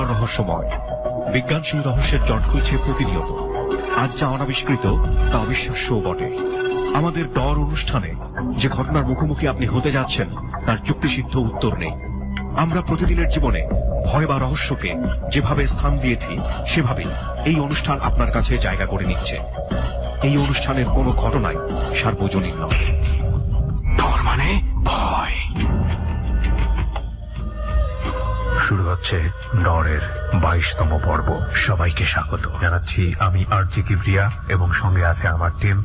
আবার রহস্যময়। বিজ্ঞান সেই রহস্যের জট খুলছে প্রতিনিয়ত। আজ যা অনাবিষ্কৃত, তা অবিশ্বাস্যও বটে। আমাদের ডর অনুষ্ঠানে যে ঘটনার মুখোমুখি আপনি হতে যাচ্ছেন, তার যুক্তিসিদ্ধ উত্তর নেই। আমরা প্রতিদিনের জীবনে ভয় বা রহস্যকে যেভাবে স্থান দিয়েছি সেভাবে এই অনুষ্ঠান আপনার কাছে জায়গা করে নিচ্ছে। এই অনুষ্ঠানের কোনো ঘটনাই সার্বজনীন নয়। হচ্ছে ডরের বাইশতম পর্ব। সবাইকে স্বাগত। জানাচ্ছি আমি আরজি কিবরিয়া এবং সঙ্গে আছে আমার team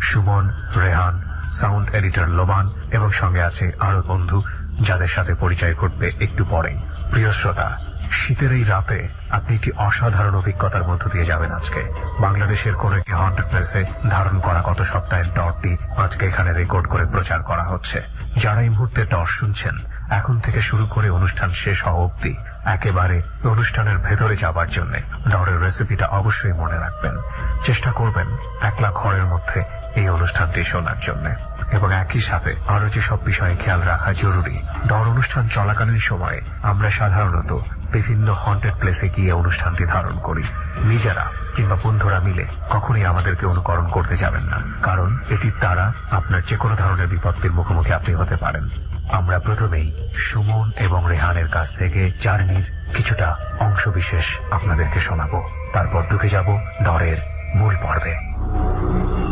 Suman, Rehan, sound editor Loban এবং সঙ্গে আছে আরও বন্ধু যাদের সাথে পরিচয় ঘটবে একটু পরেই। প্রিয় শ্রোতা শীতের এই রাতে আপনি একটি অসাধারণ অভিজ্ঞতার মধ্য দিয়ে যাবেন আজকে? বাংলাদেশের কোন একটি হন্টেড প্লেসে ধারণ করা গত সপ্তাহের টরটি আজকে এখানে রেকর্ড করে প্রচার করা হচ্ছে। যারা এই মুহূর্তে ডর শুনছেন, এখন থেকে শুরু করে অনুষ্ঠান শেষ হওয়া অব্দি একেবারে অনুষ্ঠানের ভেতরে যাবার জন্য ডরের রেসিপিটা অবশ্যই মনে রাখবেন। চেষ্টা করবেন একলা ঘরের মধ্যে এই অনুষ্ঠানটি শোনার জন্য। এবং একই সাথে আরও যেসব বিষয়ে খেয়াল রাখা জরুরি ডর অনুষ্ঠান চলাকালীন সময়ে আমরা সাধারণত বিভিন্ন হন্টেড প্লেসে গিয়ে অনুষ্ঠানটি ধারণ করি। নিজেরা কিংবা বন্ধুরা মিলে কখনোই আমাদেরকে অনুকরণ করতে যাবেন না। কারণ এটির দ্বারা আপনার যে কোনো ধরনের বিপত্তির মুখোমুখি আপনি হতে পারেন। আমরা প্রথমেই সুমন এবং রেহানের কাছ থেকে জার্নির কিছুটা অংশবিশেষ আপনাদেরকে শোনাবো। তারপর ঢুকে যাব ডরের মূল পর্বে।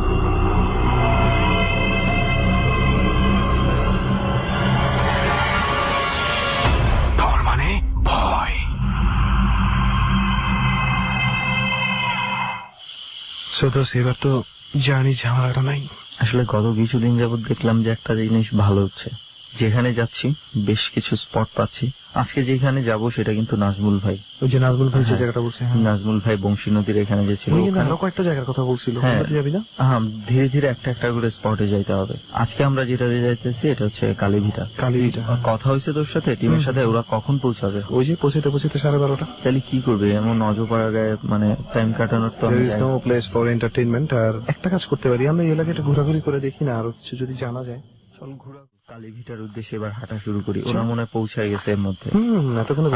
সদস্য এবার তো জানি ঝামেলাটা নাই। আসলে গত কিছুদিন যাবৎ দেখলাম যে একটা জিনিস ভালো হচ্ছে। যেখানে যাচ্ছি বেশ কিছু স্পট পাচ্ছি। আজকে যেখানে যাব সেটা কিন্তু নাজমুল ভাই। ওই যে নাজমুল ভাই যে হ্যাঁ। জায়গাটা বলছে হ্যাঁ। নাজমুল ভাই বংশী নদীর এখানে যে ছিল ওখানে- আরও কয়েকটা জায়গার কথা বলছিল। হ্যাঁ। ওখানে যাবি না? হ্যাঁ ধীরে ধীরে একটা একটা করে স্পটে যাইতে হবে। আজকে আমরা যেটাতে যাইতেছি এটা হচ্ছে কালীভিটা। কালীভিটা, হ্যাঁ। কথা হয়েছে তোর সাথে টিমের সাথে ওরা কখন পৌঁছাবে? ওই যে পৌঁছতে পৌঁছতে সাড়ে বারোটা। তাহলে কি করবে? এমন নজরপাড়া গায়ে মানে টাইম কাটানোর তো আমি জানি- place for entertainment আর একটা কাজ করতে পারি। আমরা এই এলাকাটা ঘোরাঘুরি করে দেখি না আরও কিছু যদি জানা যায়। চল ঘোরা কালীভিটার উদ্দেশ্যে এবার হাঁটা শুরু করি। ওরা মনে পৌঁছায় গেছে এর মধ্যে।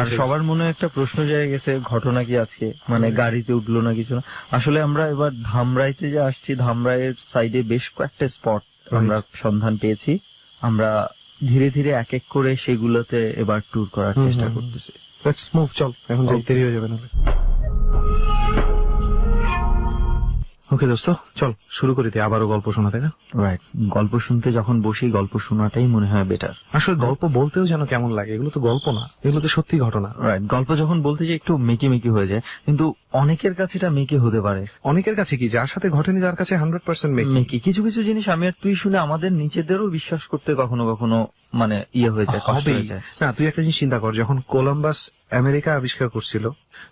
আর সবার মনে একটা প্রশ্ন জায়গা গেছে ঘটনা কি আজকে? মানে গাড়িতে উঠল না কিছু না? আসলে আমরা এবার ধামরাইতে যে আসছি ধামরাইয়ের সাইডে বেশ কয়েকটা স্পট আমরা সন্ধান পেয়েছি। আমরা ধীরে ধীরে এক এক করে সেগুলোতে এবার ট্যুর করার চেষ্টা করতেছি। লেটস মুভ চল। এখন যাই দেরি হয়ে যাবে নাহলে ওকে দোস্ত চল শুরু করি দিয়ে আবারও গল্প শোনাতে না? রাইট গল্প শুনতে যখন বসি গল্প শোনাটাই মনে হয় বেটার আসলে গল্প বলতেও যেন কেমন লাগে এগুলো তো গল্প না এগুলো তো সত্যি ঘটনা। রাইট গল্প যখন বলতে যে একটু মেকি মেকি হয়ে যায় কিন্তু অনেকের কাছে এটা মেকি হতে পারে। অনেকের কাছে কি? যার সাথে ঘটেনি যার কাছে হান্ড্রেড পার্সেন্ট মেক। মেকি। কিছু কিছু জিনিস আমি আর তুই শুনে আমাদের নিজেদেরও বিশ্বাস করতে কখনো কখনো মানে ইয়ে হয়ে যায় কষ্ট হয়ে যায়। না তুই একটা জিনিস চিন্তা কর যখন কোলম্বাস আমেরিকা আবিষ্কার করছিল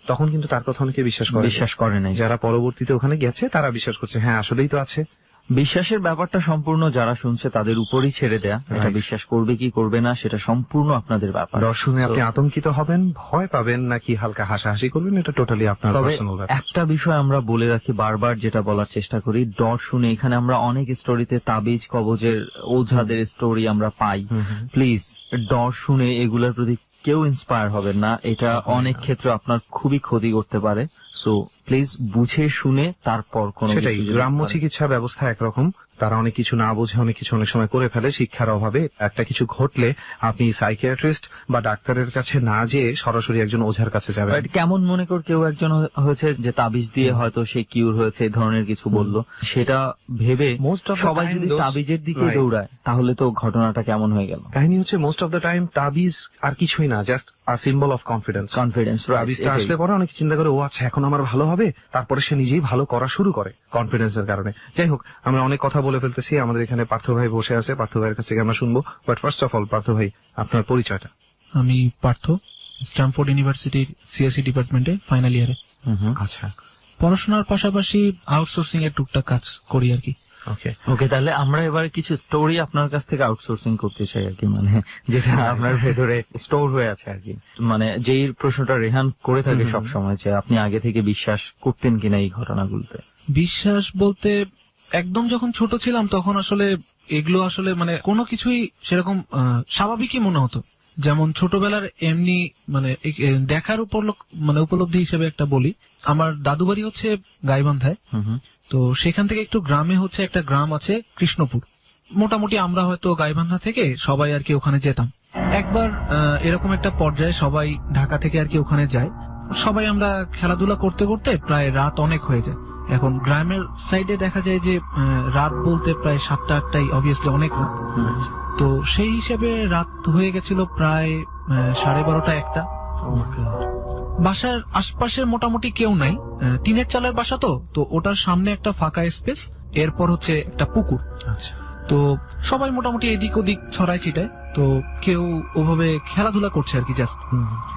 তখন কিন্তু তার কথা অনেকে বিশ্বাস করে বিশ্বাস করে নাই। যারা পরবর্তীতে ওখানে গেছে তারা বিশ্বাস করছে হ্যাঁ আসলেই তো আছে। বিশ্বাসের ব্যাপারটা সম্পূর্ণ যারা শুনছে তাদের উপরই ছেড়ে দেয়া। এটা বিশ্বাস করবে কি করবে না সেটা সম্পূর্ণ আপনাদের ব্যাপার। দর্শনে আপনি আতঙ্কিত হবেন ভয় পাবেন নাকি হালকা হাসাহাসি করবেন এটা টোটালি আপনার পার্সোনাল ব্যাপার। একটা বিষয় আমরা বলে রাখি বারবার যেটা বলার চেষ্টা করি ডর শুনে এখানে আমরা অনেক স্টোরিতে তাবিজ কবজের ওঝাদের স্টোরি আমরা পাই। প্লিজ ডর শুনে এগুলোর প্রতি কেউ ইন্সপায়ার হবেন না। এটা অনেক ক্ষেত্রে আপনার খুবই ক্ষতি করতে পারে। সো প্লিজ বুঝে শুনে তারপর কোনো সেটাই গ্রাম্য চিকিৎসা ব্যবস্থা একরকম। তারা অনেক কিছু না বোঝে অনেক কিছু অনেক সময় করে ফেলে। শিক্ষার অভাবে একটা কিছু ঘটলে আপনি সাইকিয়াট্রিস্ট বা ডাক্তারের কাছে না যেয়ে সরাসরি একজন ওঝার কাছে যাবেন। কেমন মনে কর কেউ একজন হয়েছে যে তাবিজ দিয়ে হয়তো সে কিউর হয়েছে এই ধরনের কিছু বলল। সেটা ভেবে of the সবাই যদি তাবিজের দিকে দৌড়ায় তাহলে তো ঘটনাটা কেমন হয়ে গেল? কাহিনী হচ্ছে মোস্ট অফ দ্য টাইম তাবিজ আর কিছুই না just a symbol of confidence confidence তাবিজটা আসলে পরে অনেক চিন্তা করে ও আচ্ছা এখন আমার ভালো হবে? তারপরে সে নিজেই ভালো করা শুরু করে কনফিডেন্সের কারণে। যাই হোক আমরা অনেক কথা বলে ফেলতেছি আমাদের এখানে পার্থ ভাই বসে আছে পার্থ ভাইয়ের কাছ থেকে আমরা শুনব। But first of all Partha ভাই আপনার পরিচয়টা। আমি পার্থ স্ট্যামফোর্ড ইউনিভার্সিটির সিএসসি ডিপার্টমেন্টে ফাইনাল ইয়ারে আচ্ছা। পড়াশোনার পাশাপাশি আউটসোর্সিং এর টুকটাক কাজ করি আর কি। ওকে ওকে তাহলে আমরা এবার কিছু স্টোরি আপনার কাছ থেকে আউটসোর্সিং করতে চাই আর কি মানে যেটা আপনার ভেতরে স্টোর হয়ে আছে আর কি। মানে যেই প্রশ্নটা রেহান করে থাকে। সব সময় যে আপনি আগে থেকে বিশ্বাস করতেন কিনা এই ঘটনাগুলোতে। বিশ্বাস বলতে একদম যখন ছোট ছিলাম তখন আসলে এগুলো আসলে মানে কোনো কিছুই সেরকম স্বাভাবিকই মনে হতো। যেমন ছোটবেলার এমনি মানে দেখার উপলক- মানে উপলব্ধি হিসেবে একটা বলি। আমার দাদু বাড়ি হচ্ছে গাইবান্ধায়। তো সেখান থেকে একটু গ্রামে হচ্ছে একটা গ্রাম আছে কৃষ্ণপুর। মোটামুটি আমরা হয়তো গাইবান্ধা থেকে সবাই আর কি ওখানে যেতাম। একবার এরকম একটা পর্যায়ে সবাই ঢাকা থেকে আর কি ওখানে যায়। সবাই আমরা খেলাধুলা করতে করতে প্রায় রাত অনেক হয়ে যায়। এখন গ্রামের সাইডে দেখা যায় যে রাত বলতে প্রায় সাতটা আটটাই অবভিয়াসলি অনেক রাত। তো সেই হিসেবে রাত হয়ে গেছিল প্রায় সাড়ে বারোটা একটা। বাসার আশপাশে মোটামুটি কেউ নাই। টিনের চালের বাসা তো তো ওটার সামনে একটা ফাঁকা স্পেস এরপর হচ্ছে একটা পুকুর। আচ্ছা। তো সবাই মোটামুটি এদিক ওদিক ছড়ায় ছিটায়। তো কেউ ওভাবে খেলাধুলা করছে আর কি জাস্ট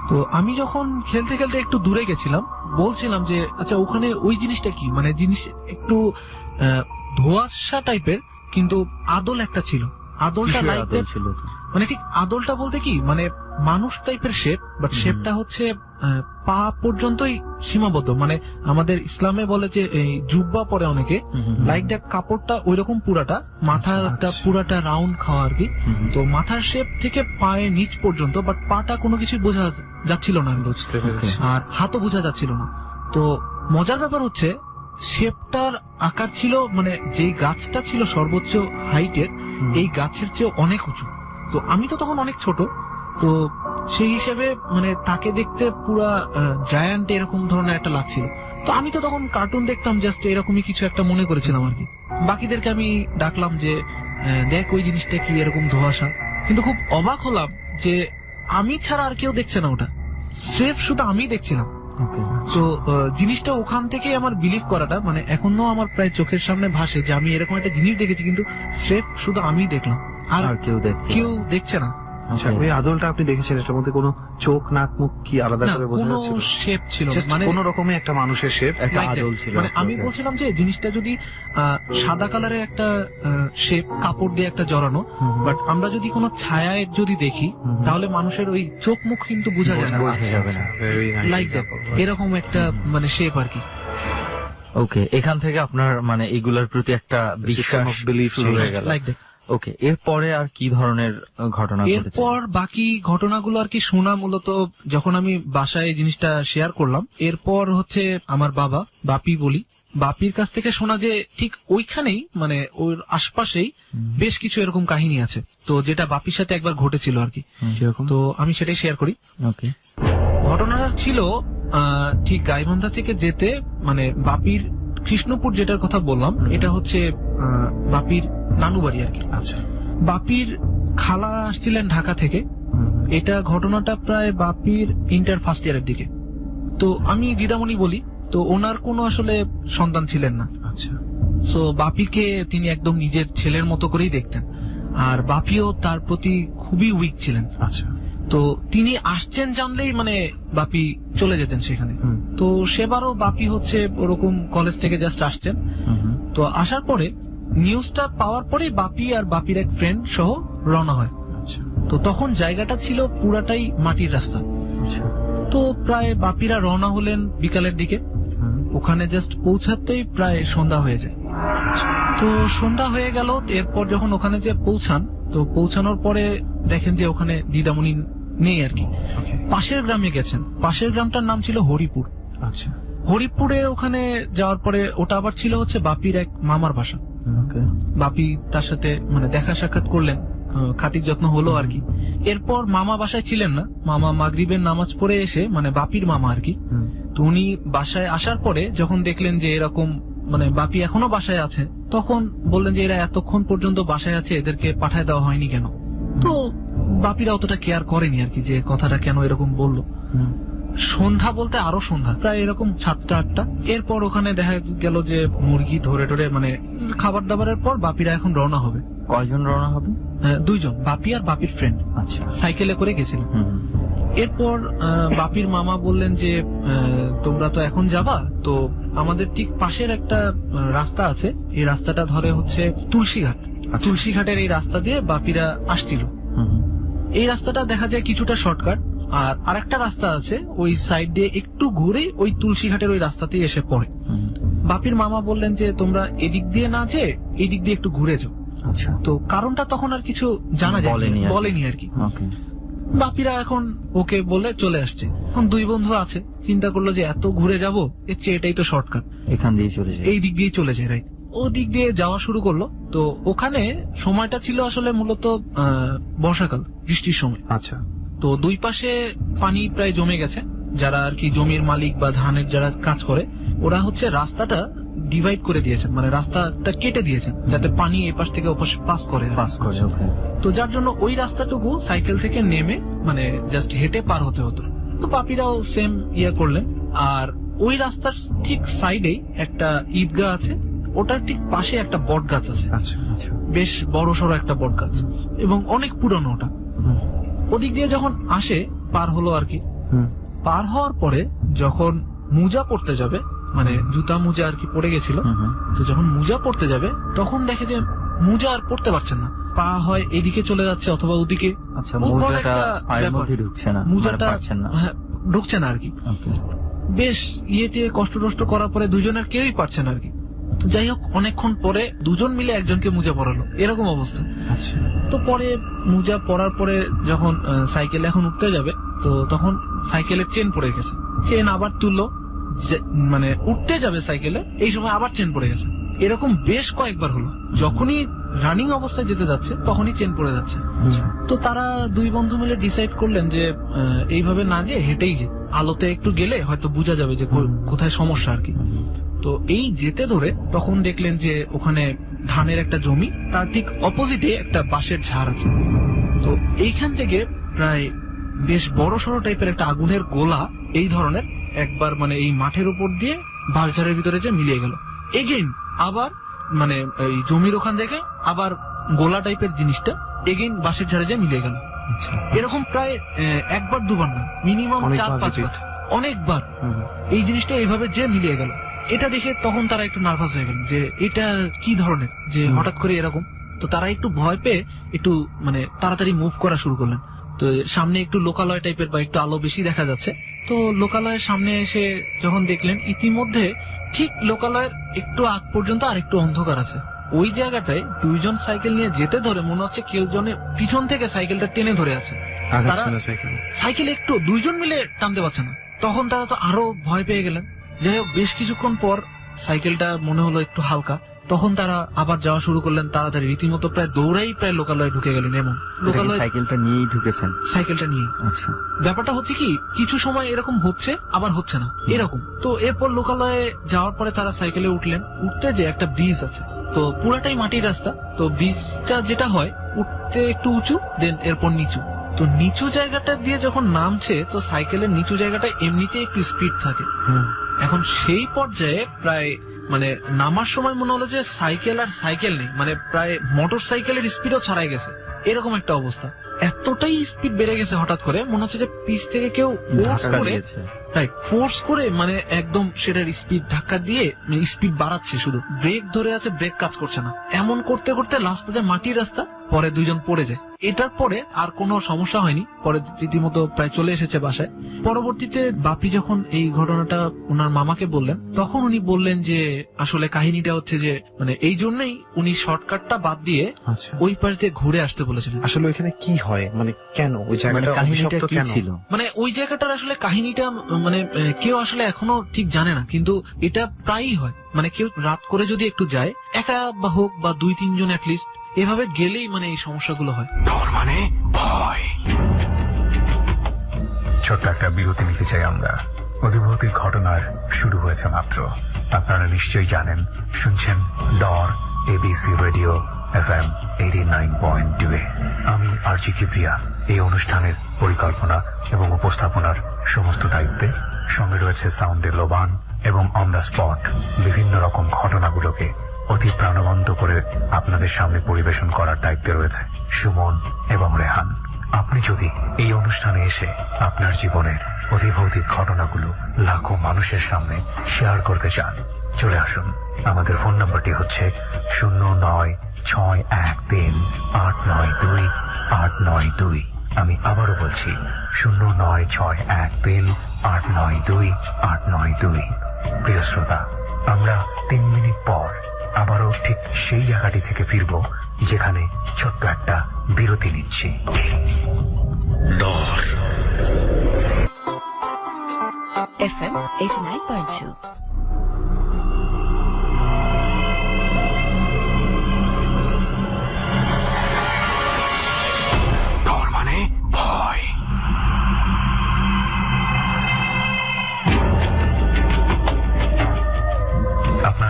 তো আমি যখন খেলতে খেলতে একটু দূরে গেছিলাম বলছিলাম যে আচ্ছা ওখানে ওই জিনিসটা কি? মানে জিনিস একটু ধোয়াশা ধোঁয়াশা টাইপের কিন্তু আদল একটা ছিল। আদলটা লাইক ছিল? মানে ঠিক আদলটা বলতে কি মানে মানুষ টাইপের শেপ বাট শেপটা হচ্ছে পা পর্যন্তই সীমাবদ্ধ। মানে আমাদের ইসলামে বলে যে এই জুব্বা পরে অনেকে লাইক দ্যাট কাপড়টা ওই রকম পুরাটা মাথাটা আচ্ছা। পুরাটা রাউন্ড খাওয়া আর কি। তো মাথার শেপ থেকে পায়ে নিচ পর্যন্ত বাট পাটা কোনো কিছু বোঝা যাচ্ছিল না আমি। বুঝতে পেরেছি। আর হাতও বোঝা যাচ্ছিল না। তো মজার ব্যাপার হচ্ছে শেপটার আকার ছিল মানে যেই গাছটা ছিল সর্বোচ্চ হাইটের এই গাছের চেয়ে অনেক উঁচু। তো আমি তো তখন অনেক ছোট তো সেই হিসেবে মানে তাকে দেখতে পুরা জায়ান্ট এরকম ধরনের একটা লাগছিল। তো আমি তো তখন কার্টুন দেখতাম জাস্ট এরকমই কিছু একটা মনে করেছিলাম আর কি। বাকিদেরকে আমি ডাকলাম যে দেখ ওই জিনিসটা কি এরকম ধোয়াশা। কিন্তু খুব অবাক হলাম যে আমি ছাড়া আর কেউ দেখছে না ওটা। স্রেফ শুধু আমি দেখছিলাম। তো জিনিসটা ওখান থেকে আমার বিলিভ করাটা মানে এখনও আমার প্রায় চোখের সামনে ভাসে যে আমি এরকম একটা জিনিস দেখেছি কিন্তু স্রেফ শুধু আমি দেখলাম। আর আর কেউ দেখ কেউ দেখছে না। আচ্ছা ওই আদলটা আপনি দেখেছেন? এটার মধ্যে কোনো চোখ নাক মুখ কি আলাদা করে বোঝা যাচ্ছিল? শেপ ছিল মানে কোনো রকমের একটা মানুষের শেপ একটা আদল ছিল। মানে আমি বলছিলাম যে জিনিসটা যদি সাদা কালারের একটা শেপ কাপড় দিয়ে একটা জড়ানো বাট আমরা যদি কোনো ছায়ায় যদি দেখি তাহলে মানুষের ওই চোখ মুখ কিন্তু বোঝা যায় না। যাবে না। লাইক এরকম একটা মানে শেপ আর কি। ওকে এখান থেকে আপনার মানে এগুলোর প্রতি একটা বিশ্বাস শুরু হয়ে. গেল। লাইক দ্যাট ওকে এরপরে আর কি ধরনের ঘটনা এরপর বাকি ঘটনাগুলো আর কি শোনা মূলত যখন আমি বাসায় এই জিনিসটা শেয়ার করলাম এরপর হচ্ছে আমার বাবা বাপি বলি। বাপির কাছ থেকে শোনা যে ঠিক ওইখানেই মানে ওর আশপাশেই বেশ কিছু এরকম কাহিনী আছে। তো যেটা বাপির সাথে একবার ঘটেছিল আর কি। তো আমি সেটাই শেয়ার করি। ওকে। ঘটনাটা ছিল আহ, ঠিক গাইবান্ধা থেকে যেতে মানে বাপির কৃষ্ণপুর যেটার কথা বললাম এটা হচ্ছে আহ, বাপির নানু বাড়ি আর কি। আচ্ছা। বাপির খালা আসছিলেন ঢাকা থেকে। এটা ঘটনাটা প্রায় বাপির ইন্টার ফার্স্ট ইয়ারের দিকে। তো আমি দিদামণি বলি তো ওনার কোনো আসলে সন্তান ছিলেন না। আচ্ছা। সো বাপিকে তিনি একদম নিজের ছেলের মতো করেই দেখতেন। আর বাপিও তার প্রতি খুবই উইক ছিলেন। আচ্ছা। তো তিনি আসছেন জানলেই মানে বাপি চলে যেতেন সেখানে। তো সেবারও বাপি হচ্ছে ওরকম কলেজ থেকে জাস্ট আসছেন তো আসার পরে নিউজটা পাওয়ার পরে বাপি আর বাপির এক ফ্রেন্ড সহ রওনা হয়। আচ্ছা। তো তখন জায়গাটা ছিল পুরাটাই মাটির রাস্তা। আচ্ছা। তো প্রায় বাপিরা রওনা হলেন বিকালের দিকে। ওখানে জাস্ট পৌঁছাতেই প্রায় সন্ধ্যা হয়ে যায়। তো সন্ধ্যা হয়ে গেল এরপর যখন ওখানে যে পৌঁছান তো পৌঁছানোর পরে দেখেন যে ওখানে দিদামণি নেই আর কি। পাশের গ্রামে গেছেন। পাশের গ্রামটার নাম ছিল হরিপুর। আচ্ছা। হরিপুরে ওখানে যাওয়ার পরে ওটা আবার ছিল হচ্ছে বাপির এক মামার বাসা। বাপি তার সাথে মানে দেখা সাক্ষাৎ করলেন খাতির যত্ন হলো আর কি এরপর মামা বাসায় ছিলেন না। মামা মাগরিবের নামাজ পড়ে এসে মানে বাপির মামা আর কি তো উনি বাসায় আসার পরে যখন দেখলেন যে এরকম মানে বাপি এখনও বাসায় আছে তখন বললেন যে এরা এতক্ষণ পর্যন্ত বাসায় আছে এদেরকে পাঠায় দেওয়া হয়নি কেন? তো বাপিরা অতটা কেয়ার করেনি আর কি যে কথাটা কেন এরকম বলল। সন্ধ্যা বলতে আরও সন্ধ্যা প্রায় এরকম সাতটা আটটা। এরপর ওখানে দেখা গেল যে মুরগি ধরে টরে মানে খাবার দাবারের পর বাপিরা এখন রওনা হবে। কয়জন রওনা হবে? আহ, দুইজন বাপি আর বাপির ফ্রেন্ড আচ্ছা। সাইকেলে করে গেছিলেন এরপর বাপির মামা বললেন যে তোমরা তো এখন যাবা তো আমাদের ঠিক পাশের একটা রাস্তা আছে। এই রাস্তাটা ধরে হচ্ছে তুলসীঘাট। আচ্ছা। তুলসীঘাটের এই রাস্তা দিয়ে বাপিরা আসছিল। এই রাস্তাটা দেখা যায় কিছুটা শর্টকাট। আর আরেকটা রাস্তা আছে ওই সাইড দিয়ে একটু ঘুরে ওই তুলসীঘাটের ওই রাস্তাতেই এসে পড়ে। বাপির মামা বললেন যে তোমরা এদিক দিয়ে না যে এই দিক দিয়ে একটু ঘুরে যাও। আচ্ছা। তো কারণটা তখন আর কিছু জানা যায় বলেনি আর কি। বাপিরা এখন ওকে বলে চলে আসছে। এখন দুই বন্ধু আছে চিন্তা করল যে এত ঘুরে যাব এর চেয়ে এটাই তো শর্টকাট এখান দিয়ে চলে যায়। এই দিক দিয়ে চলে যায় রাইট ও দিক দিয়ে যাওয়া শুরু করল। তো ওখানে সময়টা ছিল আসলে মূলত বর্ষাকাল বৃষ্টির সময়। আচ্ছা। তো দুই পাশে পানি প্রায় জমে গেছে। যারা আর কি জমির মালিক বা ধানের যারা কাজ করে ওরা হচ্ছে রাস্তাটা ডিভাইড করে দিয়েছেন মানে রাস্তাটা কেটে দিয়েছেন যাতে পানি এ পাশ থেকে ওপাশ পাস করে। পাস করে তো যার জন্য ওই রাস্তাটুকু সাইকেল থেকে নেমে মানে জাস্ট হেঁটে পার হতে হতো। তো পাপিরাও সেম ইয়া করলেন। আর ওই রাস্তার ঠিক সাইডেই একটা ঈদগাহ আছে ওটার ঠিক পাশে একটা বট গাছ আছে। আচ্ছা আচ্ছা। বেশ বড় সড়ো একটা বট গাছ এবং অনেক পুরনো ওটা। ওদিক দিয়ে যখন আসে পার হলো আর কি। পার হওয়ার পরে যখন মুজা পড়তে যাবে মানে জুতা মুজা আর কি পড়ে গেছিল। তো যখন মুজা পড়তে যাবে তখন দেখে যে মুজা আর পড়তে পারছেন না। পা হয় এদিকে চলে যাচ্ছে অথবা ওদিকে। আচ্ছা মোজাটা পায়ের মধ্যে ঢুকছে না মানে হ্যাঁ, ঢুকছে না আর কি। বেশ ইয়ে টিয়ে কষ্ট টষ্ট করার পরে দুজনের কেউই পারছে না আর কি। তো যাই হোক অনেকক্ষণ পরে দুজন মিলে একজনকে মুজা পড়ালো এরকম অবস্থা। আচ্ছা। তো পরে মুজা পরার পরে যখন সাইকেল এখন উঠতে যাবে তো তখন সাইকেলের চেন পড়ে গেছে। চেন আবার তুললো। মানে উঠতে যাবে সাইকেলে এই সময় আবার চেন পড়ে গেছে। এরকম বেশ কয়েকবার হলো। যখনই রানিং অবস্থায় যেতে যাচ্ছে তখনই চেন পড়ে যাচ্ছে। তো তারা দুই বন্ধু মিলে ডিসাইড করলেন যে এইভাবে না যে হেঁটেই যে। আলোতে একটু গেলে হয়তো বোঝা যাবে যে কোথায় সমস্যা আর কি। তো এই যেতে ধরে তখন দেখলেন যে ওখানে ধানের একটা জমি তার ঠিক অপোজিটে একটা বাঁশের ঝাড় আছে। তো এইখান থেকে প্রায় বেশ বড় সড়ো টাইপের একটা আগুনের গোলা এই ধরনের একবার মানে এই মাঠের উপর দিয়ে বাঁশঝাড়ের ভিতরে যে মিলিয়ে গেল। এগেইন আবার মানে এই জমির ওখান থেকে আবার গোলা টাইপের জিনিসটা এগেইন বাঁশের ঝাড়ে যে মিলিয়ে গেল। আচ্ছা। এরকম প্রায় একবার দুবার না মিনিমাম চার পাঁচবার। অনেকবার। এই জিনিসটা এইভাবে যে মিলিয়ে গেল। এটা দেখে তখন তারা একটু নার্ভাস হয়ে গেল যে এটা কি ধরনের? যে হঠাৎ করে এরকম। তো তারা একটু ভয় পেয়ে একটু মানে তাড়াতাড়ি মুভ করা শুরু করলেন। তো সামনে একটু লোকালয় টাইপের বা একটু আলো বেশি দেখা যাচ্ছে। তো লোকালয়ের সামনে এসে যখন দেখলেন ইতিমধ্যে ঠিক লোকালয়ের একটু আগ পর্যন্ত আর একটু অন্ধকার আছে। ওই জায়গাটায় দুইজন সাইকেল নিয়ে যেতে ধরে মনে হচ্ছে কেউ জনে পিছন থেকে সাইকেলটা টেনে ধরে আছে। সাইকেল একটু দুইজন মিলে টানতে পারছে না। তখন তারা তো আরও ভয় পেয়ে গেলেন। যাই হোক বেশ কিছুক্ষণ পর সাইকেলটা মনে হলো একটু হালকা। তখন তারা আবার যাওয়া শুরু করলেন তাড়াতাড়ি। রীতিমতো প্রায় দৌড়াই প্রায় লোকালয়ে ঢুকে গেলেন কি লোকালয় সাইকেলটা নিয়েই ঢুকেছেন? সাইকেলটা নিয়ে। আচ্ছা। ব্যাপারটা হচ্ছে কি কিছু সময় এরকম হচ্ছে আবার হচ্ছে না। এরকম। তো এরপর লোকালয়ে যাওয়ার পরে তারা সাইকেলে উঠলেন। উঠতে যে একটা ব্রিজ আছে তো পুরাটাই মাটির রাস্তা। তো ব্রিজটা যেটা হয় উঠতে একটু উঁচু দেন এরপর নিচু। তো নিচু জায়গাটা দিয়ে যখন নামছে তো সাইকেলের নিচু জায়গাটা এমনিতে একটু স্পিড থাকে। হুম। এখন সেই পর্যায়ে প্রায় মানে নামার সময় মনে হলো যে সাইকেল আর সাইকেল নেই মানে প্রায় মোটর সাইকেলের স্পিডও ছাড়াই গেছে। এরকম একটা অবস্থা। এতটাই স্পিড বেড়ে গেছে হঠাৎ করে মনে হচ্ছে যে পিস থেকে কেউ ফোর্স করে রাইট ফোর্স করে মানে একদম সেটার স্পিড ধাক্কা দিয়ে স্পিড বাড়াচ্ছে শুধু। ব্রেক ধরে আছে ব্রেক কাজ করছে না। এমন করতে করতে লাস্ট পর্যায়ে মাটির রাস্তা পরে দুইজন পড়ে যায়। এটার পরে আর কোনো সমস্যা হয়নি। পরে রীতিমতো প্রায় চলে এসেছে বাসায়। পরবর্তীতে বাপি যখন এই ঘটনাটা ওনার মামাকে বললেন তখন উনি বললেন যে আসলে কাহিনীটা হচ্ছে যে মানে এই জন্যই উনি শর্টকাটটা বাদ দিয়ে আচ্ছা। ওই পাশ দিয়ে ঘুরে আসতে বলেছিলেন। আসলে ওইখানে কি হয়? মানে কেন? ওই মানে জায়গাটা কাহিনীটা কি ছিল? মানে ওই জায়গাটার আসলে কাহিনীটা মানে কেউ আসলে এখনও ঠিক জানে না। কিন্তু এটা প্রায়ই হয়। মানে কেউ রাত করে যদি একটু যায় একা বা হোক বা দুই তিনজন লিস্ট এভাবে গেলেই মানে এই সমস্যাগুলো হয়। ডর মানে ভয়। ছোট্ট একটা বিরতি নিতে চাই আমরা। অধিভৌতিক ঘটনার শুরু হয়েছে মাত্র। আপনারা নিশ্চয়ই জানেন শুনছেন ডর ABC radio F M eighty nine point two আমি আরজি কিপ্রিয়া। এই অনুষ্ঠানের পরিকল্পনা এবং উপস্থাপনার সমস্ত দায়িত্বে সঙ্গে রয়েছে সাউন্ডের লোবান এবং অন দ্য স্পট বিভিন্ন রকম ঘটনাগুলোকে অতি প্রাণবন্ত করে আপনাদের সামনে পরিবেশন করার দায়িত্বে রয়েছে সুমন এবং রেহান। আপনি যদি এই অনুষ্ঠানে এসে আপনার জীবনের অধিভৌতিক ঘটনাগুলো লাখো মানুষের সামনে শেয়ার করতে চান, চলে আসুন। আমাদের ফোন নাম্বারটি হচ্ছে শূন্য নয় ছয় এক তিন আট নয় দুই আট নয় দুই। আমি আবারও বলছি শূন্য নয় ছয় এক তিন আট নয় দুই আট নয় দুই। প্রিয় শ্রোতা আমরা তিন মিনিট পর আবারও ঠিক সেই জায়গাটি থেকে ফিরব যেখানে ছোট্ট একটা বিরতি নিচ্ছি। ডর। FM 89.2.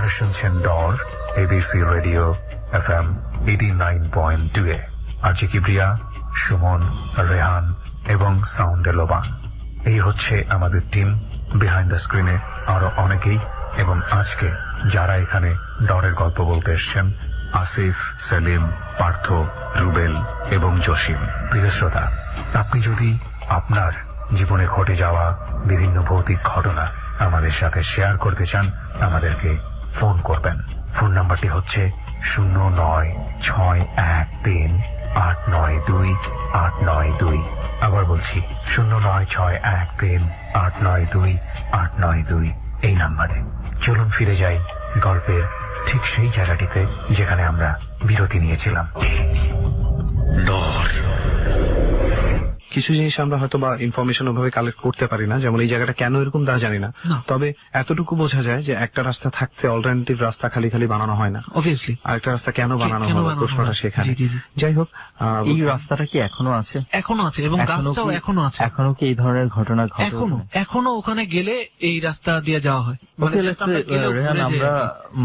আপনারা শুনছেন ডর ABC radio F M eighty nine point two a R J Kipriya Suman, Rehan এবং সাউন্ড এলোবান এই হচ্ছে আমাদের টিম বিহাইন্ড দ্য স্ক্রিনে আরও অনেকেই এবং আজকে যারা এখানে ডরের গল্প বলতে এসছেন, আসিফ, সেলিম, পার্থ, রুবেল এবং জসিম। প্রিয় শ্রোতা, আপনি যদি আপনার জীবনে ঘটে যাওয়া বিভিন্ন ভৌতিক ঘটনা আমাদের সাথে শেয়ার করতে চান, আমাদেরকে ফোন করবেন। ফোন নাম্বারটি হচ্ছে শূন্য নয় ছয় এক তিন আট নয় দুই আট নয় দুই। আবার বলছি, শূন্য নয় ছয় এক তিন আট নয় দুই আট নয় দুই। এই নাম্বারে। চলুন ফিরে যাই গল্পের ঠিক সেই জায়গাটিতে যেখানে আমরা বিরতি নিয়েছিলাম। ডর কিছু জিনিস আমরা হয়তো বা ইনফরমেশন ওভাবে কালেক্ট করতে পারি না যেমন এই জায়গাটা কেন এরকম তা জানি না। তবে এতটুকু বোঝা যায় যে একটা রাস্তা থাকতে অল্টারনেটিভ রাস্তা খালি খালি বানানো হয় না। অবভিয়াসলি আরেকটা রাস্তা কেন বানানো বানানো প্রশ্নটা সেখানে। যাই হোক এই রাস্তাটা কি এখনও আছে? এখনও আছে এবং গাছটাও এখনও আছে। এখনও কি এই ধরনের ঘটনা ঘটে এখনও এখনও ওখানে গেলে এই রাস্তা দিয়ে যাওয়া হয়। মানে আমরা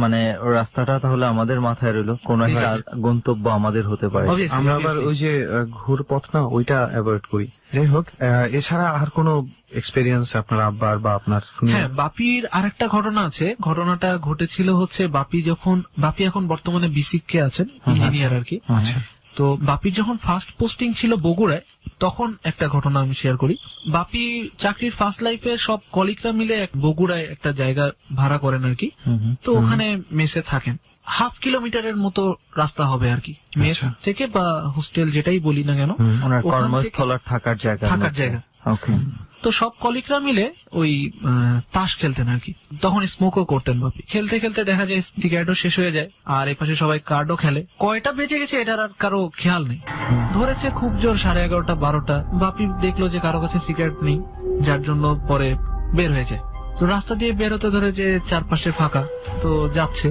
মানে রাস্তাটা তাহলে আমাদের মাথায় রইল কোন একটা গন্তব্য আমাদের হতে পারে। আমরা আবার ওই যে ঘুর পথ না ওইটা অ্যাভয়েড করি। যাই হোক এছাড়া আর কোনো এক্সপেরিয়েন্স আপনার আব্বার বা আপনার হ্যাঁ বাপির আরেকটা ঘটনা আছে। ঘটনাটা ঘটেছিল হচ্ছে বাপি যখন বাপি এখন বর্তমানে বিসিকে আছেন ইঞ্জিনিয়ার আর কি। আচ্ছা। তো বাপির যখন ফার্স্ট পোস্টিং ছিল বগুড়ায় তখন একটা ঘটনা আমি শেয়ার করি। বাপি চাকরির ফার্স্ট লাইফে সব কলিগরা মিলে এক বগুড়ায় একটা জায়গা ভাড়া করেন আর কি। তো ওখানে মেসে থাকেন। হাফ কিলোমিটারের মতো রাস্তা হবে আর কি। মেস আচ্ছা। থেকে বা হোস্টেল যেটাই বলি না কেন কর্মস্থল থাকার জায়গা। থাকার জায়গা। তো সব কলিকরা মিলে ওই আহ, তাস খেলতেন আর কি। তখন স্মোকও করতেন বাপি। খেলতে খেলতে দেখা যায় সিগারেটও শেষ হয়ে যায় আর এপাশে সবাই কার্ডও খেলে। কয়টা বেজে গেছে এটার আর কারও খেয়াল নেই। ধরেছে খুব জোর সাড়ে এগারোটা বারোটা বাপি দেখল যে কারও কাছে সিগারেট নেই যার জন্য পরে বের হয়ে যায় তো রাস্তা দিয়ে বের হতে ধরে যে চারপাশে ফাঁকা তো যাচ্ছে।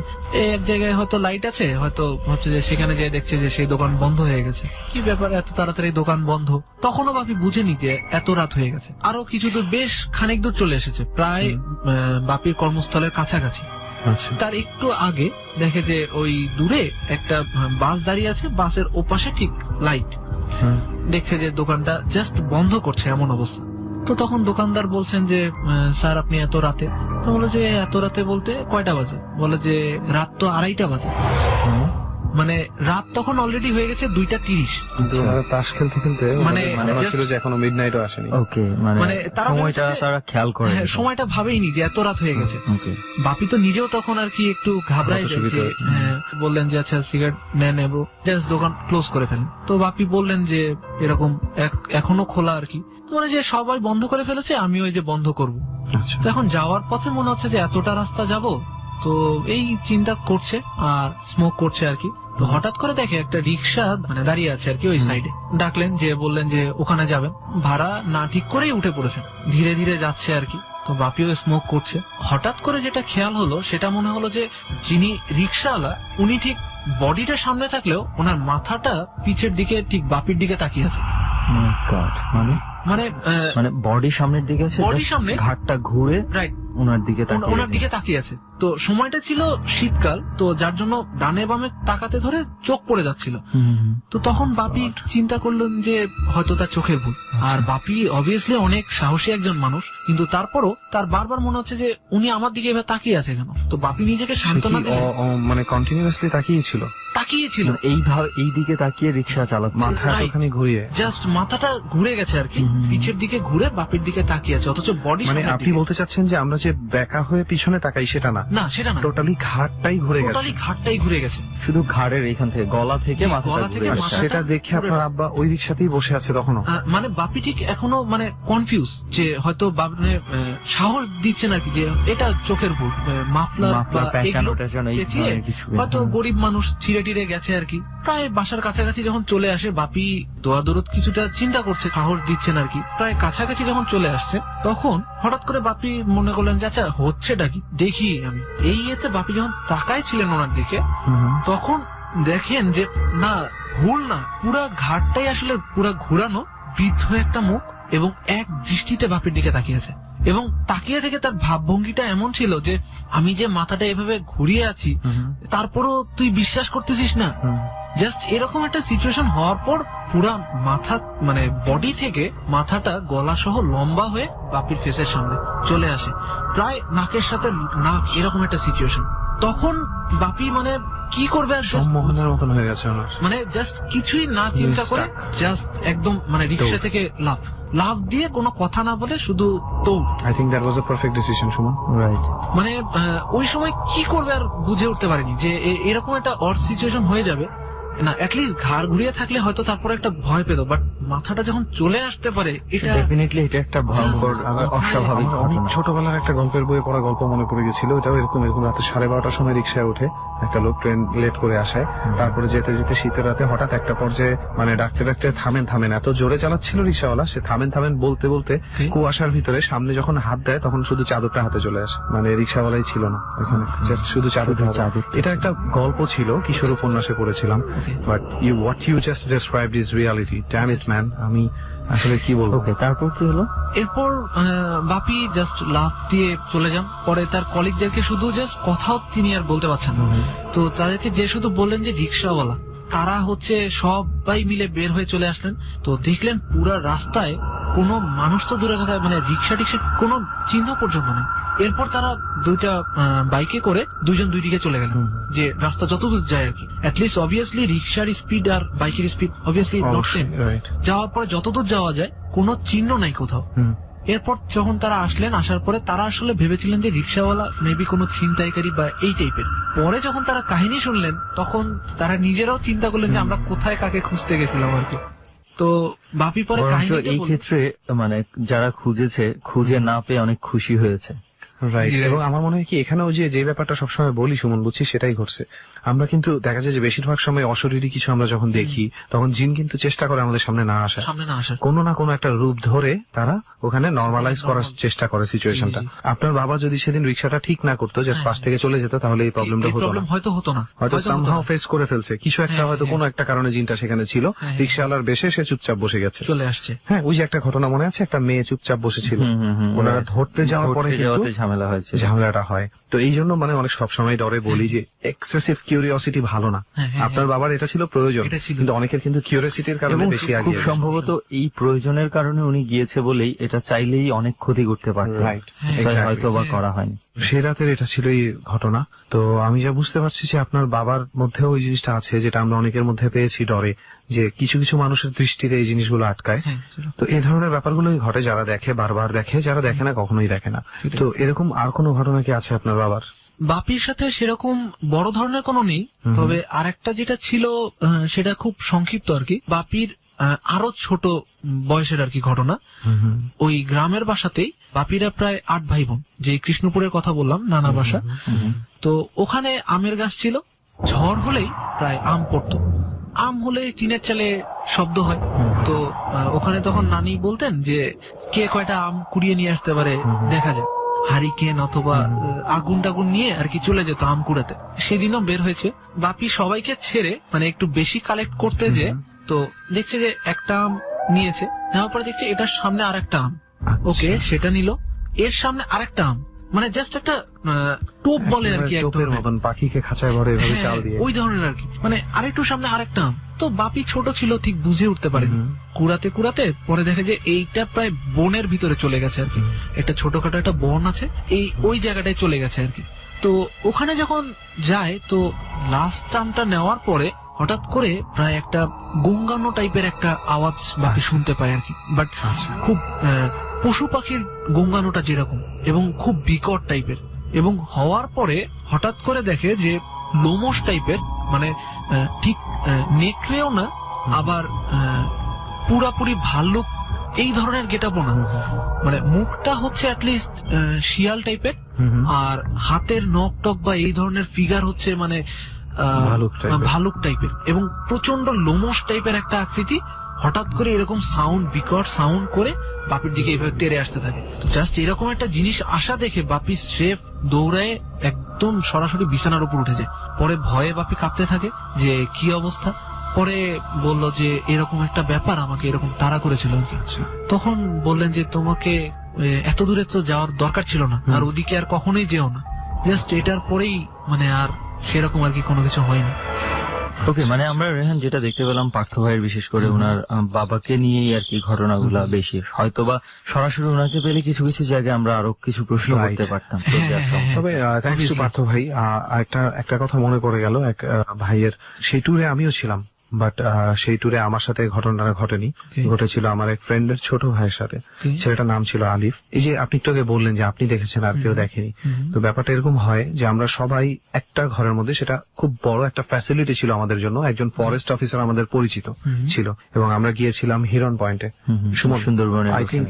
এক জায়গায় হয়তো লাইট আছে হয়তো হচ্ছে যে সেখানে যে দেখছে যে সেই দোকান বন্ধ হয়ে গেছে। কি ব্যাপার এত তাড়াতাড়ি দোকান বন্ধ? তখনও বাপি বুঝেনি যে এত রাত হয়ে গেছে। আরও কিছু দূর বেশ খানিক দূর চলে এসেছে প্রায় বাপির কর্মস্থলের কাছাকাছি। আচ্ছা। তার একটু আগে দেখে যে ওই দূরে একটা বাস দাঁড়িয়ে আছে বাসের ওপাশে ঠিক লাইট। দেখছে যে দোকানটা জাস্ট বন্ধ করছে এমন অবস্থা। তো তখন দোকানদার বলছেন যে স্যার আপনি এত রাতে তো বলে যে এত রাতে বলতে কয়টা বাজে? বলে যে রাত তো আড়াইটা বাজে। মানে রাত তখন অলরেডি হয়ে গেছে দুইটা তিরিশ। তাস খেলতে খেলতে মানে- মানে ছিল যে এখনও মিড নাইটও আসেনি। ওকে মানে মানে তারা সময়টা তারা খেয়াল করে হ্যাঁ, সময়টা ভাবেইনি যে এত রাত হয়ে গেছে। ওকে বাপি তো নিজেও তখন আর কি একটু ঘাবড়াই যায় হতাশান্বিত যে হয়েছে। হ্যাঁ, বললেন যে আচ্ছা সিগারেট নেন এবং জাস্ট দোকান ক্লোজ করে ফেলেন। তো বাপি বললেন যে এরকম এক- এখনও খোলা আর কি। তো মানে যে সবাই বন্ধ করে ফেলেছে আমিও এই যে বন্ধ করব। আচ্ছা। তো এখন যাওয়ার পথে মনে হচ্ছে যে এতটা রাস্তা যাব? তো এই চিন্তা করছে আর স্মোক করছে আর কি। তো হঠাৎ করে দেখে একটা রিক্সা মানে দাঁড়িয়ে আছে আর কি ওই সাইডে ডাকলেন যে বললেন যে ওখানে যাবেন। ভাড়া না ঠিক করেই উঠে পড়েছেন। ধীরে ধীরে যাচ্ছে আর কি। তো বাপিও স্মোক করছে। হঠাৎ করে যেটা খেয়াল হলো সেটা মনে হলো যে যিনি রিক্সাওয়ালা উনি ঠিক বডিটা সামনে থাকলেও ওনার মাথাটা পিছের দিকে ঠিক বাপির দিকে তাকিয়ে আছে। মানে? মানে মানে বডি সামনের দিকে আছে just সামনে? ঘাটটা ঘুরে রাইট ওনার দিকে তাকিয়ে ওনার দিকে তাকিয়ে আছে। তো সময়টা ছিল শীতকাল তো যার জন্য ডানে বামে তাকাতে ধরে চোখ পড়ে যাচ্ছিল। তো তখন বাপি চিন্তা করলেন যে হয়তো তার চোখের ভুল। আর বাপি অবভিয়াসলি অনেক সাহসী একজন মানুষ কিন্তু তারপরও তার বারবার মনে হচ্ছে যে উনি আমার দিকে এবার তাকিয়ে আছে কেন? তো বাপি নিজেকে সান্ত্বনা দিলেন। মানে কন্টিনিউয়াসলি তাকিয়ে ছিল? তাকিয়ে ছিল। মানে এই এই দিকে তাকিয়ে রিক্সা চালাচ্ছে মাথা. এতখানি ঘুরিয়ে। জাস্ট মাথাটা ঘুরে গেছে আর কি। পিছের দিকে ঘুরে বাপির দিকে তাকিয়ে আছে অথচ বডি মানে আপনি বলতে চাচ্ছেন যে আমরা যে বেকা হয়ে পিছনে তাকাই সেটা না। না সেটা না। টোটালি ঘাটটাই ঘুরে গেছে। টোটালি ঘাটটাই ঘুরে গেছে। শুধু ঘাড়ের এখান থেকে গলা থেকে জি, মাথাটা থেকে ঘুরে গেছে। সেটা দেখে আপনার আব্বা ওই রিক্সাতেই বসে আছে তখনও। আহ, মানে বাপি ঠিক এখনও মানে কনফিউজ যে হয়তো বাপ- মানে, আহ, সাহস দিচ্ছেন আর কি যে এটা চোখের ভুল মাফলার হয়তো গরিব মানুষ ছিঁড়ে টিরে গেছে আর কি। প্রায় বাসার কাছাকাছি যখন চলে আসে বাপি দোয়া দরদ কিছুটা চিন্তা করছে সাহস দিচ্ছেন আর কি। প্রায় কাছাকাছি যখন চলে আসছে তখন হঠাৎ করে বাপি মনে করলেন যে আচ্ছা হচ্ছেটা কি? দেখি আমি। এই এতে বাপি যখন তাকাই ছিলেন ওনার দিকে তখন দেখেন যে না ভুল না পুরা ঘাটটাই আসলে পুরা ঘুরানো বৃদ্ধ একটা মুখ এবং এক দৃষ্টিতে বাপের দিকে তাকিয়েছে। এবং তাকিয়ে থেকে তার ভাবভঙ্গিটা এমন ছিল যে আমি যে মাথাটা এভাবে ঘুরিয়ে আছি তারপরও তুই বিশ্বাস করতেছিস না? জাস্ট এরকম একটা সিচুয়েশন হওয়ার পর পুরা মাথা মানে বডি থেকে মাথাটা গলা সহ লম্বা হয়ে বাপির ফেসের সামনে চলে আসে। প্রায় নাকের সাথে নাক এরকম একটা সিচুয়েশন তখন বাপি মানে কি করবে আর সম্মোহনের মতন হয়ে গেছে ওনার। মানে জাস্ট কিছুই না চিন্তা করে জাস্ট একদম মানে রিক্সা থেকে লাভ লাভ দিয়ে কোনো কথা না বলে শুধু দৌড়। I think that was a perfect decision Suman right মানে আহ, ওই সময় কি করবে আর বুঝে উঠতে পারেনি যে এ- এরকম একটা অড সিচুয়েশন হয়ে যাবে। না অ্যাটলিস্ট ঘাড় ঘুরিয়ে থাকলে হয়তো তারপরে একটা ভয় পেত বাট মাথাটা যখন চলে আসতে পারে এটা ডেফিনেটলি এটা একটা ভয়ঙ্কর অস্বাভাবিক অনেক ছোটবেলার একটা গল্পের বইয়ে পড়া গল্প মনে পড়ে গেছিল। এটাও এরকম এরকম রাতে সাড়ে বারোটার সময় রিক্সায় উঠে একটা লোক ট্রেন লেট করে আসায়। তারপরে যেতে যেতে শীতের রাতে হঠাৎ একটা পর্যায়ে মানে ডাকতে ডাকতে থামেন থামেন এত জোরে চালাচ্ছিল রিক্সাওয়ালা সে থামেন থামেন বলতে বলতে কুয়াশার ভিতরে সামনে যখন হাত দেয় তখন শুধু চাদরটা হাতে চলে আসে। মানে রিক্সাওয়ালাই ছিল না ওখানে জাস্ট শুধু শুধু হাতে। এটা একটা গল্প ছিল কিশোর উপন্যাসে পড়েছিলাম। But you what you just describe is reality damn it man আমি আসলে কি বলব? ওকে তারপর কি হলো? এরপর বাপি জাস্ট লাভ দিয়ে চলে যান। পরে তার কলিগদেরকে শুধু জাস্ট কথাও তিনি আর বলতে পারছেন না। তো তাদেরকে যে শুধু বললেন যে রিক্সাওয়ালা তারা হচ্ছে সবাই মিলে বের হয়ে চলে আসলেন। তো দেখলেন পুরা রাস্তায় কোনো মানুষ তো দূরে কথা মানে রিক্সা টিক্সা কোনো চিহ্ন পর্যন্ত নেই। এরপর তারা দুইটা বাইকে করে দুইজন দুই দিকে চলে গেলেন যে রাস্তা যতদূর যায় আর কি। অ্যাটলিস্ট অবভিয়াসলি রিক্সার স্পিড আর বাইকের স্পিড অবভিয়াসলি নট সেম যাওয়ার পরে যতদূর যাওয়া যায় কোনো চিহ্ন নাই কোথাও। এরপর যখন তারা আসলেন আসার পরে তারা আসলে ভেবেছিলেন যে রিক্সাওয়ালা মেবি কোনো ছিনতাইকারী বা এই টাইপের পরে যখন তারা কাহিনী শুনলেন তখন তারা নিজেরাও চিন্তা করলেন যে আমরা কোথায় কাকে খুঁজতে গেছিলাম আর কি। তো বাপি পরে এই ক্ষেত্রে মানে যারা খুঁজেছে খুঁজে না পেয়ে অনেক খুশি হয়েছে। রাইট এবং আমার মনে হয় কি এখানেও যে যে ব্যাপারটা সবসময় বলি সুমন বুঝছি সেটাই ঘটছে। আমরা কিন্তু দেখা যায় যে বেশিরভাগ সময় অশরীরী কিছু আমরা যখন দেখি তখন জিন কিন্তু চেষ্টা করে আমাদের সামনে না আসা সামনে না আসা কোনো না কোনো একটা রূপ ধরে তারা ওখানে নর্মালাইজ করার চেষ্টা করে সিচুয়েশনটা আপনার বাবা যদি সেদিন রিক্সাটা ঠিক না করতো জাস্ট হ্যাঁ। পাশ থেকে চলে যেত তাহলে এই প্রবলেমটা হতো না। হয়তো হতো না। হয়তো সামহাও ফেস করে ফেলছে। কিছু একটা হ্যাঁ, হয়তো হ্যাঁ। কোনো একটা কারণে জিনটা সেখানে ছিল। রিক্সাওয়ালার বেশে সে চুপচাপ বসে গেছে। চলে আসছে। হ্যাঁ ওই যে একটা ঘটনা মনে আছে? একটা মেয়ে চুপচাপ বসেছিল। ওনারা ধরতে যাওয়ার পরে কিন্তু ঝামেলা হয়েছে। ঝামেলাটা হয়। তো এই জন্য মানে অনেক সবসময় ডরে বলি যে এক্সেসিভ কিউরিওসিটি ভালো না। হ্যাঁ, হ্যাঁ, আপনার বাবার এটা ছিল প্রয়োজন কিন্তু অনেকের কিন্তু কিউরিয়াসিটির কারণে বেশি খুব সম্ভবত এই প্রয়োজনের কারণে উনি গিয়েছে বলেই এটা চাইলেই অনেক ক্ষতি করতে হ্যাঁ, হয়তো বা করা হয়নি। সে রাতের এটা ছিল এই ঘটনা। তো আমি যা বুঝতে পারছি যে আপনার বাবার মধ্যেও ওই জিনিসটা আছে যেটা আমরা অনেকের মধ্যে পেয়েছি ডরে। যে কিছু কিছু মানুষের দৃষ্টিতে এই জিনিসগুলো আটকায়। হ্যাঁ, তো এই ধরনের ব্যাপারগুলোই ঘটে যারা দেখে বারবার দেখে যারা দেখে না কখনোই দেখে না। তো এরকম আর কোনো ঘটনা কি আছে আপনার বাবার? বাপির সাথে সেরকম বড় ধরনের কোনো নেই। তবে আরেকটা যেটা ছিল সেটা খুব সংক্ষিপ্ত আর কি। বাপির আরও ছোট বয়সের আর কি ঘটনা। ওই গ্রামের বাসাতেই বাপিরা প্রায় আট ভাই বোন যে কৃষ্ণপুরের কথা বললাম নানা বাসা। তো ওখানে আমের গাছ ছিল ঝড় হলেই প্রায় আম পড়তো। আম হলে টিনের চালে শব্দ হয়। তো ওখানে তখন নানি বলতেন যে কে কয়টা আম কুড়িয়ে নিয়ে আসতে পারে দেখা যায়। হারিকেন অথবা আগুন টাগুন নিয়ে আর কি চলে যেত আম কুড়াতে। সেদিনও বের হয়েছে। বাপি সবাইকে ছেড়ে মানে একটু বেশি কালেক্ট করতে যে তো দেখছে যে একটা আম নিয়েছে। নেওয়ার পরে দেখছে এটার সামনে আর একটা আম ওকে সেটা নিল। এর সামনে আরেকটা আম। মানে জাস্ট একটা টোপ বলে আর কি এক টোপের মতন পাখিকে খাঁচায় ভরে এভাবে হ্যাঁ, চাল দিয়ে। ওই ধরনের আর কি। মানে আরেকটু সামনে আরেকটা। তো বাপি ছোট ছিল ঠিক বুঝে উঠতে পারেনি। কুড়াতে কুড়াতে পরে দেখে যে এইটা প্রায় বনের ভিতরে চলে গেছে আর কি। একটা ছোটখাটো একটা বন আছে এই ওই জায়গাটায় চলে গেছে আর কি। তো ওখানে যখন যায় তো লাস্ট টার্মটা নেওয়ার পরে হঠাৎ করে প্রায় একটা গঙ্গানো টাইপের একটা আওয়াজ বাকি শুনতে পায় আর কি। বাট আচ্ছা। খুব পশু পাখির গঙ্গানোটা যেরকম এবং খুব বিকট টাইপের এবং হওয়ার পরে হঠাৎ করে দেখে যে লোমস টাইপের মানে ঠিক নেকড়েও না আবার পুরাপুরি ভাল্লুক এই ধরনের গেটাপও না। মানে মুখটা হচ্ছে অ্যাটলিস্ট শিয়াল টাইপের। আর হাতের নখ টক বা এই ধরনের ফিগার হচ্ছে মানে ভালুক টাইপের। এবং প্রচণ্ড লোমস টাইপের একটা আকৃতি হঠাৎ করে এরকম সাউন্ড বিকট সাউন্ড করে বাপির দিকে এইভাবে তেড়ে আসতে থাকে। তো জাস্ট এরকম একটা জিনিস আসা দেখে বাপি স্রেফ দৌড়ায় একদম সরাসরি বিছানার উপর উঠে যায় পরে ভয়ে বাপি কাঁপতে থাকে যে কি অবস্থা? পরে বলল যে এরকম একটা ব্যাপার আমাকে এরকম তাড়া করেছিল। আচ্ছা। তখন বললেন যে তোমাকে এত দূরে তো যাওয়ার দরকার ছিল না। আর ওদিকে আর কখনোই যেও না। জাস্ট এটার পরেই মানে আর সেরকম আর কি কোনো কিছু হয়নি। ওকে মানে আমরা রেহান যেটা দেখতে পেলাম পার্থ ভাইয়ের বিশেষ করে ওনার বাবাকে নিয়েই আর কি ঘটনাগুলো বেশি। হয়তোবা সরাসরি ওনাকে পেলে কিছু কিছু জায়গায় আমরা আরও কিছু প্রশ্ন. করতে পারতাম। তবে থ্যাংক ইউ. পার্থ ভাই। আহ, একটা একটা কথা মনে পড়ে গেল। এক ভাইয়ের সেই ট্যুরে আমিও ছিলাম। বাট সেই ট্যুরে আমার সাথে ঘটনাটা ঘটেনি। ঘটেছিল আমার এক ফ্রেন্ডের ছোট ভাইয়ের সাথে। ছেলেটার নাম ছিল আলিফ। এই যে আপনি একটু আগে বললেন যে আপনি দেখেছেন আর কেউ দেখেনি। তো ব্যাপারটা এরকম হয় যে আমরা সবাই একটা ঘরের মধ্যে সেটা খুব বড় একটা ফ্যাসিলিটি ছিল আমাদের জন্য একজন ফরেস্ট অফিসার আমাদের পরিচিত ছিল। এবং আমরা গিয়েছিলাম হিরন পয়েন্টে Suman. I think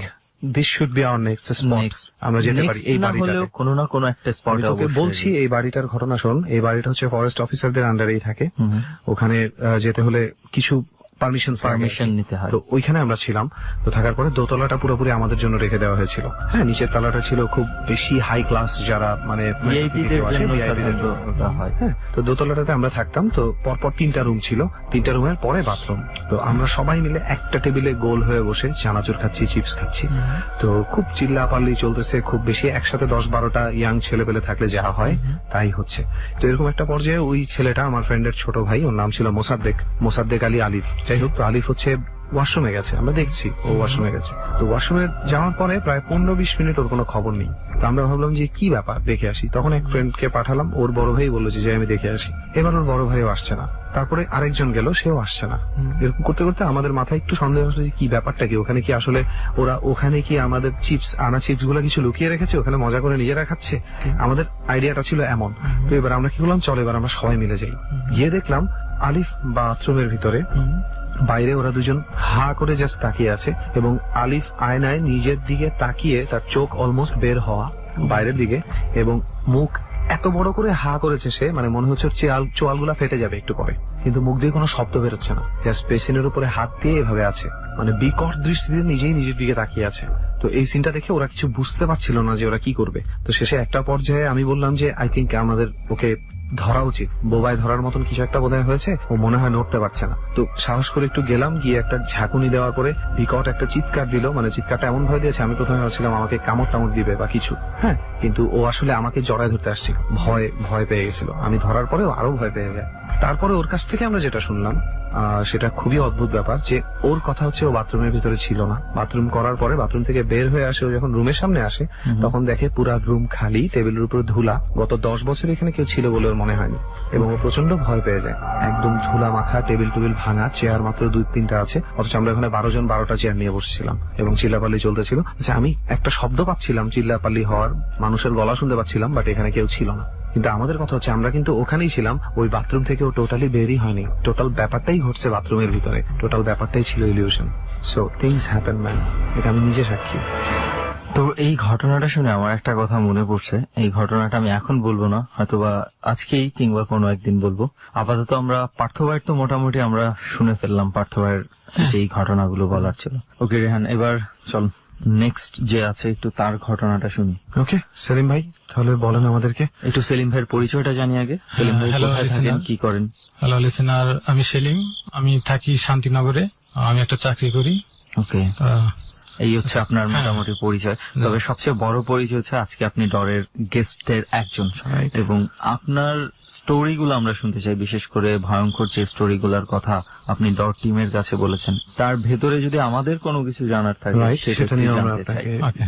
this should be our next spot. আমরা যেতে পারি এই বাড়িটাতে। কোনো না কোনো একটা আমি তোকে বলছি এই বাড়িটার ঘটনা শোন। এই বাড়িটা হচ্ছে ফরেস্ট অফিসারদের আন্ডারেই থাকে। ওখানে যেতে হলে কিছু পারমিশন পারমিশন নিতে হয়। তো ওইখানে আমরা ছিলাম তো থাকার পরে দোতলাটা পুরোপুরি আমাদের জন্য রেখে দেওয়া হয়েছিল। হ্যাঁ নিচের তলাটা ছিল খুব বেশি হাই ক্লাস যারা মানে হয়। হ্যাঁ তো দোতলাটাতে আমরা থাকতাম তো পরপর তিনটা রুম ছিল। তিনটা রুমের পরে বাথরুম তো আমরা সবাই মিলে একটা টেবিলে গোল হয়ে বসে চানাচুর খাচ্ছি চিপস খাচ্ছি। তো খুব চিল্লা পাল্লি চলতেছে খুব বেশি একসাথে দশ বারোটা ইয়াং ছেলে পেলে থাকলে যা হয় তাই হচ্ছে। তো এরকম একটা পর্যায়ে ওই ছেলেটা আমার ফ্রেন্ডের ছোট ভাই ওর নাম ছিল মোসাদ্দেক মোসাদ্দেক আলী আলিফ। যাই হোক তো আলিফ হচ্ছে ওয়াশরুমে গেছে। আমরা দেখছি ও ওয়াশরুমে গেছে। তো ওয়াশরুমে যাওয়ার পরে প্রায় পনেরো বিশ মিনিট ওর কোনো খবর নেই। তো আমরা ভাবলাম যে কি ব্যাপার? দেখে আসি। তখন এক ফ্রেন্ডকে পাঠালাম। ওর বড় ভাই বলল যে আমি দেখে আসি। এবার ওর বড় ভাইও আসছে না। তারপরে আরেকজন গেল সেও আসছে না। এরকম করতে করতে আমাদের মাথায় একটু সন্দেহ আসলো যে কি ব্যাপারটা কি? ওখানে কি আসলে ওরা ওখানে কি আমাদের চিপস আনা চিপসগুলো কিছু লুকিয়ে রেখেছে? ওখানে মজা করে নিজেরা খাচ্ছে? আমাদের আইডিয়াটা ছিল এমন। তো এবার আমরা কি করলাম? চলো এবার আমরা সবাই মিলে যাই। গিয়ে দেখলাম আলিফ বাথরুমের ভিতরে বাইরে ওরা দুজন হা করে জাস্ট তাকিয়ে আছে এবং আলিফ আয়নায় নিজের দিকে তাকিয়ে তার চোখ অলমোস্ট বের হওয়া বাইরের দিকে এবং মুখ এত বড় করে হা করেছে সে মানে মনে হচ্ছে চেয়াল, চোয়ালগুলা ফেটে যাবে একটু পরে। কিন্তু মুখ দিয়ে কোনো শব্দ বেরোচ্ছে না। জাস্ট পেশেন্টের উপরে হাত দিয়ে এভাবে আছে। মানে বিকট দৃষ্টিতে নিজেই নিজের দিকে তাকিয়ে আছে। তো এই সিনটা দেখে ওরা কিছু বুঝতে পারছিল না যে ওরা কি করবে। তো শেষে একটা পর্যায়ে আমি বললাম যে আই থিঙ্ক আমাদের ওকে ধরা উচিত। বোবায় ধরার মতন কিছু একটা বোধহয় হয়েছে, ও মনে হয় নড়তে পারছে না। তো সাহস করে একটু গেলাম, গিয়ে একটা ঝাঁকুনি দেওয়ার পরে বিকট একটা চিৎকার দিল মানে চিৎকারটা এমন ভয় দিয়েছে, আমি প্রথমে ভাবছিলাম আমাকে কামড় টামড় দিবে বা কিছু। হ্যাঁ কিন্তু ও আসলে আমাকে জড়ায় ধরতে আসছিল। ভয় ভয় পেয়ে গেছিল। আমি ধরার পরেও আরও ভয় পেয়ে যায়। তারপরে ওর কাছ থেকে আমরা যেটা শুনলাম সেটা খুবই অদ্ভুত ব্যাপার যে ওর কথা হচ্ছে ও বাথরুমের ভিতরে ছিল না। বাথরুম করার পরে বাথরুম থেকে বের হয়ে আসে ও যখন রুমের সামনে আসে তখন দেখে পুরা রুম খালি টেবিলের উপর ধুলা। গত দশ বছর এখানে কেউ ছিল বলে ওর মনে হয়নি। এবং ও প্রচণ্ড ভয় পেয়ে যায়। একদম ধুলা মাখা টেবিল টেবিল ভাঙা চেয়ার মাত্র দুই তিনটা আছে। অথচ আমরা এখানে বারো জন বারোটা চেয়ার নিয়ে বসেছিলাম। এবং চিল্লাপাল্লি চলতেছিল। যে আমি একটা শব্দ পাচ্ছিলাম চিল্লাপাল্লি হওয়ার মানুষের গলা শুনতে পাচ্ছিলাম বাট এখানে কেউ ছিল না। কিন্তু আমাদের কথা হচ্ছে আমরা কিন্তু ওখানেই ছিলাম ওই বাথরুম থেকে ও টোটালি বেরই হয়নি। টোটাল ব্যাপারটাই ঘটছে বাথরুমের ভিতরে। টোটাল ব্যাপারটাই ছিল illusion so things happen man এটা আমি নিজে সাক্ষী। তো এই ঘটনাটা শুনে আমার একটা কথা মনে পড়ছে। এই ঘটনাটা আমি এখন বলব না হয়তোবা আজকেই কিংবা কোনো একদিন বলব। আপাতত আমরা পার্থ ভাইয়ের তো মোটামুটি আমরা শুনে ফেললাম পার্থ ভাইয়ের যেই ঘটনাগুলো বলার ছিল। ওকে রেহান এবার চল। নেক্সট যে আছে একটু তার ঘটনাটা শুনি। ওকে সেলিম ভাই তাহলে বলেন আমাদেরকে। একটু সেলিম ভাইয়ের পরিচয়টা জানি আগে। সেলিম ভাই হ্যালো, কোথায় থাকেন? কি করেন? হ্যালো লিসেনার আমি সেলিম। আমি থাকি শান্তিনগরে। আমি একটা চাকরি করি। ওকে এই হচ্ছে আপনার মোটামুটি পরিচয়। তবে সবচেয়ে বড় পরিচয় হচ্ছে আজকে আপনি ডরের গেস্টদের একজন। এবং আপনার স্টোরিগুলো আমরা শুনতে চাই। বিশেষ করে ভয়ঙ্কর যে স্টোরিগুলোর কথা আপনি ডর টিমের কাছে বলেছেন। তার ভেতরে যদি আমাদের কোনো কিছু জানার থাকে সেটা নিয়ে আমরা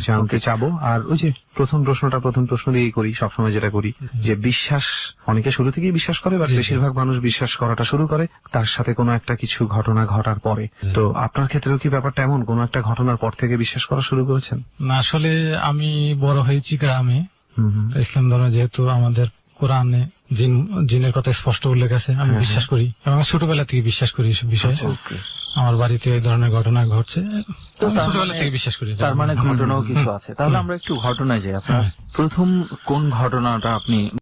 জানতে চাবো। আর ওই যে প্রথম প্রশ্নটা প্রথম প্রশ্ন দিয়েই করি সবসময় যেটা করি যে বিশ্বাস অনেকে শুরু থেকেই বিশ্বাস করে বা। বেশিরভাগ মানুষ বিশ্বাস করাটা শুরু করে তার সাথে কোনো একটা কিছু ঘটনা ঘটার পরে। তো আপনার ক্ষেত্রেও কি ব্যাপারটা এমন কোনো একটা ঘটনার পর থেকে বিশ্বাস করা শুরু করেছেন? না আসলে আমি বড় হয়েছি গ্রামে। হুম হুম। ইসলাম ধর্ম যেহেতু আমাদের কোরআনে জিন জিনের কথা স্পষ্ট উল্লেখ আছে আমি হ্যাঁ, বিশ্বাস করি। এবং আমি ছোটবেলা থেকে বিশ্বাস করি এসব বিষয়ে। আচ্ছা। আমার বাড়িতে এই ধরনের ঘটনা ঘটছে। ছোটবেলা থেকে বিশ্বাস করি। তার মানে ঘটনাও কিছু আছে। তাহলে আমরা একটু ঘটনায় যাই। আপনার প্রথম কোন ঘটনাটা আপনি